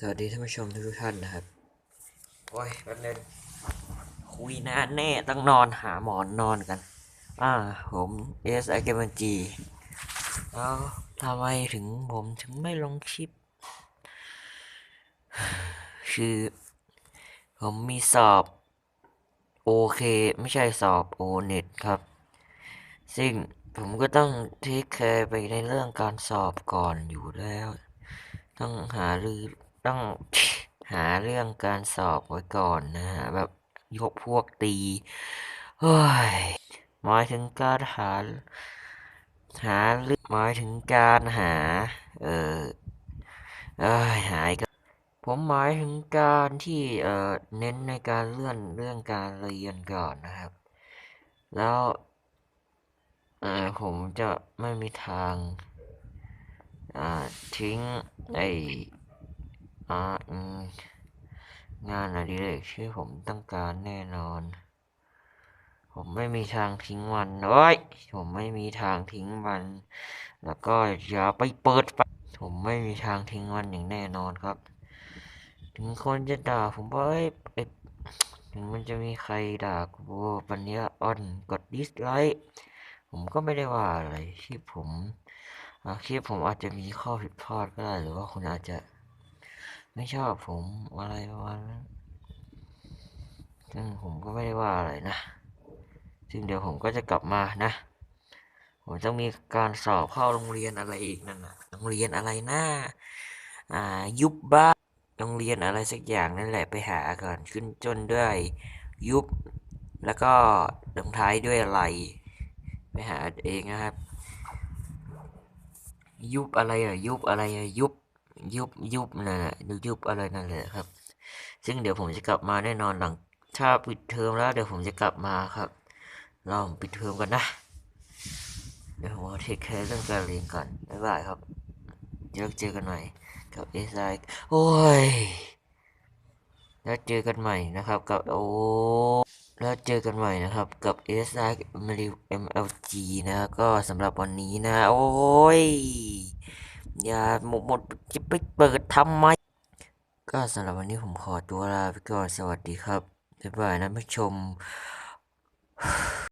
สวัสดีท่านผู้ชมทุกท่านนะครับ โอ้ยแป๊บนึงคุยนานแน่ต้องนอนหาหมอนนอนกัน อ่า ผมเอสไอเกมันจีแล้วทำไมถึงผมถึงไม่ลงคลิป คือ ผมมีสอบ โอเค ไม่ใช่สอบโอเน็ตครับ ซึ่งผมก็ต้องเทคแคร์ไปในเรื่องการสอบก่อนอยู่แล้ว ต้องหารือ ต้องหาเรื่องการสอบไว้ก่อนนะฮะแบบยกพวกตีเฮ้ยหมายถึงการหา หาเรื่อหมายถึงการหา เออเอ้ยหายก็ผมหมายถึงการที่เออเน้นในการเลื่อนเรื่องการเรียนก่อนนะครับ แล้วเออผมจะไม่มีทางอ่าทิ้งไอ อาอืมงานอดิเรกที่ผมต้องการแน่นอน ผมไม่มีทางทิ้งมันเอ้ยผมไม่มีทางทิ้งมัน แล้วก็อย่าไปเปิดไฟผมไม่มีทางทิ้งมันอย่างแน่นอนครับ ถึงคนจะด่าผมว่าเอ้ยไอ้ถึงมันจะมีใครด่ากูว่าปัญญาอ่อนกดดิสไลค์ผมก็ไม่ได้ว่าอะไรที่ผมอ่าคลิปผมอาจจะมีข้อผิดพลาดก็ได้หรือว่าคุณอาจจะ ไม่ชอบผมอะไรประมาณนั้นซึ่งผมก็ไม่ได้ว่าอะไรนะ ซึ่งเดี๋ยวผมก็จะกลับมานะ ผมต้องมีการสอบเข้าโรงเรียนอะไรอีกนั่นน่ะโรงเรียนอะไรนะอ่า ยุบบ้านโรงเรียนอะไรสักอย่างนั่นแหละไปหาก่อนขึ้นจนด้วยยุบ แล้วก็ลงท้ายด้วยอะไร ไปหาเองนะครับ ยุบอะไรอะยุบอะไรอะยุบ ยุบยุบนั่นแหละยุบอะไรนั่นแหละครับ ซึ่งเดี๋ยวผมจะกลับมาแน่นอนหลังถ้าปิดเทอมแล้วเดี๋ยวผมจะกลับมาครับรอผมปิดเทอมกันนะ เดี๋ยวผมขอเทคแคร์เรื่องการเรียนก่อนบ๊ายบายครับเดี๋ยวเจอกันใหม่กับเอสไอโอ้ยแล้วเจอกันใหม่นะครับกับโอ้แล้วเจอกันใหม่นะครับกับ s i MLG นะก็สำหรับวันนี้นะ โอ้ย อย่าหมดหมดจะไปเปิดทำไม ก็สำหรับวันนี้ผมขอตัวลาไปก่อนสวัสดีครับ บ๊ายบายนะผู้ชม